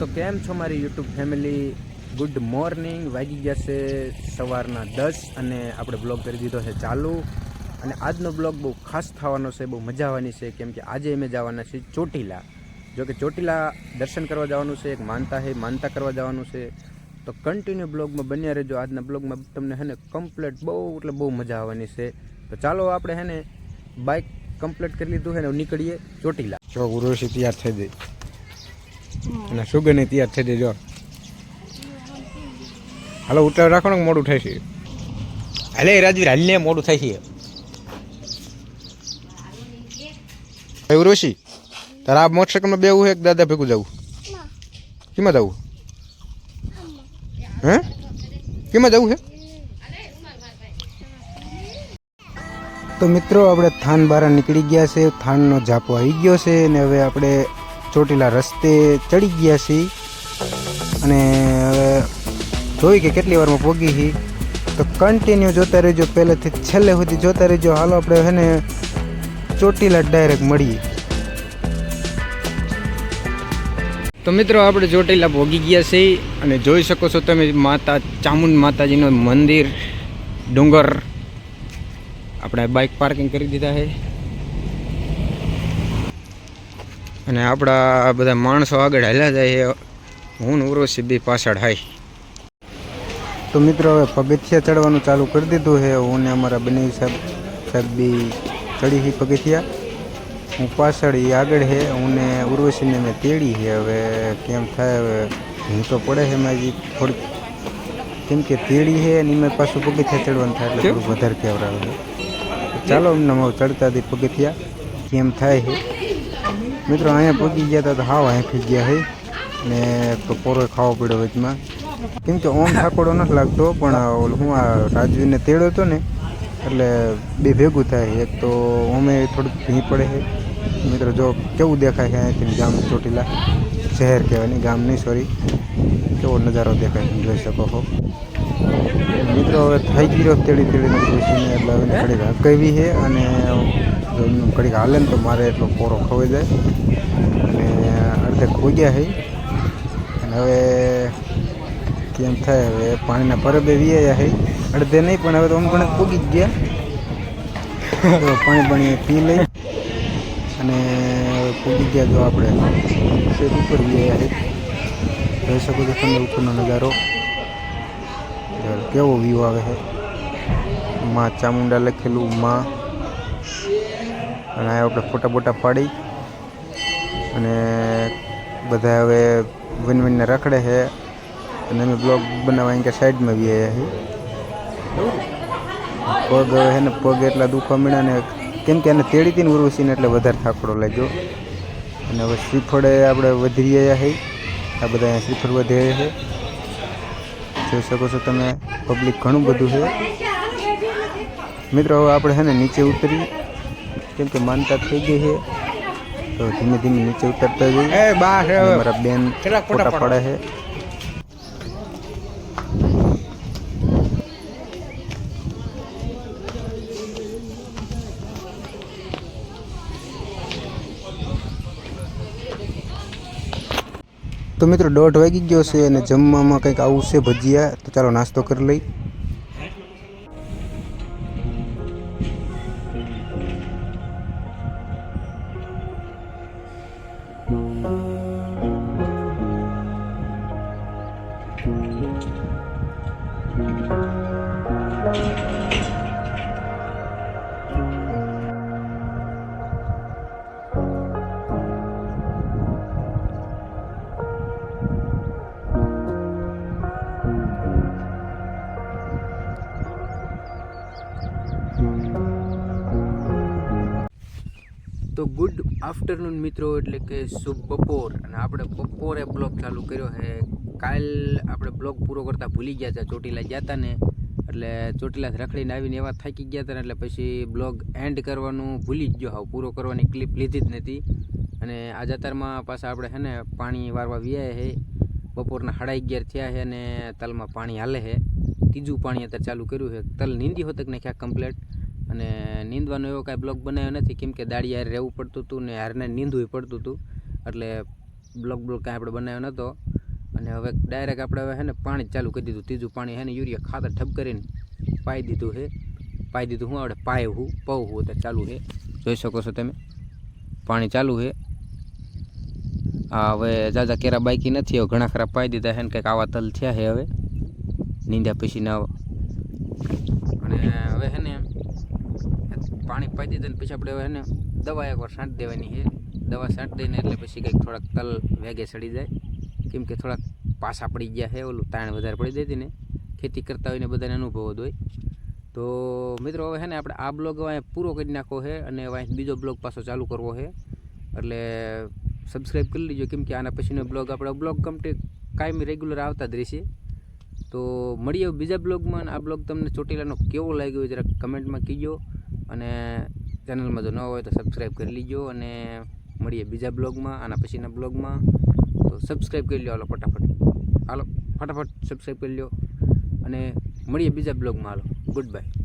તો કેમ છો મારી યુટ્યુબ ફેમિલી ગુડ મોર્નિંગ વાગી ગયા છે સવારના દસ અને આપણે બ્લોગ કરી દીધો છે ચાલુ. અને આજનો બ્લોગ બહુ ખાસ થવાનો છે, બહુ મજા આવવાની છે, કેમ કે આજે અમે જવાના છીએ ચોટીલા. જો કે ચોટીલા દર્શન કરવા જવાનું છે, એક માનતા હે, માનતા કરવા જવાનું છે. તો કન્ટિન્યુ બ્લોગમાં બન્યા રહેજો. આજના બ્લોગમાં તમને હે ને કમ્પ્લેટ બહુ, એટલે બહુ મજા આવવાની છે. તો ચાલો આપણે હે ને બાઇક કમ્પ્લીટ કરી લીધું છે ને નીકળીએ ચોટીલા. જો ઉર્વશી તૈયાર થઈ ગઈ. અને સુગંધ તૈયાર થઈ જજો હાલો ઉતાર રાખો ને મોડું થાય છે. હાલે, રાજવીર, હાલને મોડું થાય છે. ભાઈ ઉર્વશી, તારા આ મોટરસાઇકલમાં બેવું છે દાદા ભેગું જવું? કેમાં જવું? હે? કેમાં જવું છે? તો મિત્રો, આપણે થાન બહાર નીકળી ગયા છે. થાનનો ઝાપો આવી ગયો છે અને હવે આપણે ચોટીલા રસ્તે ચડી ગયા છીએ. અને હવે જોઈ કે કેટલી વારમાં પોગી છીએ. તો કન્ટિન્યુ જોતા રહેજો. પહેલેથી છેલ્લે સુધી જોતા રહેજો. હાલો આપણે હે ને ચોટીલા ડાયરેક્ટ મળીએ. તો મિત્રો, આપણે ચોટીલા ભોગી ગયા છીએ અને જોઈ શકો છો તમે માતા, ચામુંડ માતાજીનું મંદિર, ડુંગર. આપણે બાઇક પાર્કિંગ કરી દીધા છે. અને આપણા બધા માણસો આગળ હાલ્યા જાય હું ઉર્વશી બી પાછળ હાય. તો મિત્રો હવે પગથિયા ચડવાનું ચાલુ કરી દીધું છે. હું ને અમારા બંને સાહેબ સાહેબ બી ચડી છે પગથિયા. હું પાછળ એ આગળ છે. હું ને ઉર્વશીને મેં તેડી છે. હવે કેમ થાય હવે? હું તો પડે છે મારી હજી થોડીક. કેમ કે તેડી છે અને એમાં પાછું પગથિયા ચડવાનું થાય એટલે વધારે કેવરાવે ચાલો અમને ચડતા હતી પગથિયા. કેમ થાય છે? મિત્રો, અહીંયા પગી ગયા હતા તો હાવ હાંફી ગયા હે. ને પોરો ખાવો પડ્યો વચમાં. કેમ કે ઓમ ઠાકોડો નથી લાગતો, પણ હું, આ, રાજવીને તેડ્યો હતો ને, એટલે બે ભેગું થાય એક તો ઓમે થોડુંક ભી પડે છે મિત્રો, જો કેવું દેખાય છે અહીંથી ગામ ચોટીલા? શહેર કહેવાય ગામ નહીં સોરી કેવો નજારો દેખાય જોઈ શકો છો મિત્રો, હવે થઈ ગયો તેડી તેડીને એટલે હવે એને ઘડીક છે અને જો ઘડીક હાલે ને તો મારે એટલો કોરો ખવાઈ જાય. અને અડધે ખોગ્યા હઈ અને હવે કેમ થાય? હવે પાણીના પરબે વ્યાયા હઈ અડધે નહીં, પણ હવે તો અમુક ઘણા પૂગી જ ગયા. પાણી પાણી પી લઈ. અને પૂગી ગયા જો આપણે. ઉપર વ્યાયા હઈ જોઈ શકો છો તમે ઉપરનો નજારો. કેવો વ્યૂ આવે છે માં ચામુંડા લખેલું, માં અને આપણે ફોટા બોટા પાડી અને બધા હવે વિન વિનને રખડે છે. અને અમે બ્લોગ બનાવવા અહીં કે સાઈડમાં બી આવ્યા છીએ. પગ હવે ને, પગ એટલા દુખવા મળ્યા ને કેમ કે એને તેડી તીને ઉર્વશીને એટલે વધારે થાકડો લાગ્યો. અને હવે શ્રીફળે આપણે વધી રહ્યા છે. આ બધા અહીંયા શ્રીફળ વધે છે. જોઈ શકો છો તમે, પબ્લિક ઘણું બધું છે. મિત્રો, હવે આપણે છે ને નીચે ઉતરી કેમ કે માનતા થઈ ગઈ છે. તો ધીમે ધીમે નીચે ઉતરતા જઈએ. અને મારા બેન ફોટા પડે. છે. તો મિત્રો દોઢ વાગી ગયો છે અને જમવામાં કંઈક આવું છે ભજીયા. તો ચાલો નાસ્તો કરી લઈ Thank you. તો ગુડ આફ્ટરનૂન મિત્રો, એટલે કે શુભ બપોર. અને આપણે બપોરે બ્લોગ ચાલુ કર્યો છે. કાલ આપણે બ્લોગ પૂરો કરતાં ભૂલી ગયા હતા, ચોટીલા ગયા હતા ને. એટલે ચોટીલા રખડીને આવીને એવા થાકી ગયા હતા ને, એટલે પછી બ્લોગ એન્ડ કરવાનું ભૂલી જ ગયો હાવ. પૂરો કરવાની ક્લિપ લીધી જ નથી. અને આ જાતરમાં પાછા આપણે છે ને પાણી વારવા વ્યાય છે. બપોરના સાડા અગિયાર થયા છે અને તલમાં પાણી હાલે છે. ત્રીજું પાણી અત્યારે ચાલુ કર્યું છે. તલ નીંદી હોતક નાખ્યા કમ્પ્લેટ અને નીંદવાનો એવો કાંઈ બ્લોગ બનાવ્યો નથી. કેમ કે દાડી હારે રહેવું પડતું હતું ને હારને નીંદવું પડતું હતું. એટલે બ્લોક બ્લોક કાંઈ આપણે બનાવ્યો નહોતો અને હવે ડાયરેક્ટ આપણે હવે હે ને પાણી ચાલુ કરી દીધું. ત્રીજું પાણી હે ને યુરિયા ખાતર ઠપ કરીને પાઈ દીધું છે પાઈ દીધું હું આપણે પાય હું પવ હું અત્યારે ચાલુ છે જોઈ શકો છો તમે. પાણી ચાલુ છે આ હવે જાજા કેરા બાકી નથી. હવે ઘણા ખરા પાઈ દીધા છે ને કંઈક આવા તલ થયા છે હવે. નીંદ્યા પછીના અને હવે હે ને પાણી પાઈ દીધું ને પછી આપણે એને દવા એકવાર છાંટી દેવાની છે. દવા છાંટી દઈને એટલે પછી કંઈક થોડાક તલ વેગે સડી જાય. કેમ કે થોડાક પાસા પડી ગયા છે, ઓલું તાણ વધારે પડી દેતી ને. ખેતી કરતા હોય ને બધાને અનુભવ હોય. તો મિત્રો, હવે છે ને આપણે આ બ્લોગ અહીંયા પૂરો કરી નાખવો છે અને હવે બીજો બ્લોગ પાછો ચાલુ કરવો છે. એટલે સબસ્ક્રાઈબ કરી લીજો, કેમ કે આના પછીનો બ્લોગ આપણે બ્લોગ કમ્પ્લીટ કાયમી રેગ્યુલર આવતા જ રહેશે. તો મળીએ બીજા બ્લોગમાં આ બ્લોગ તમને ચોટીલાનો કેવો લાગ્યો જરા કમેન્ટમાં કહીજો અને ચેનલમાં જો ન હોય તો સબસ્ક્રાઈબ કરી લીજો અને મળીએ બીજા બ્લોગમાં આના પછીના બ્લોગમાં. તો સબસ્ક્રાઈબ કરી લો હાલો, ફટાફટ. હાલો, ફટાફટ સબસ્ક્રાઈબ કરી લો અને મળીએ બીજા બ્લોગમાં, હાલો. Good bye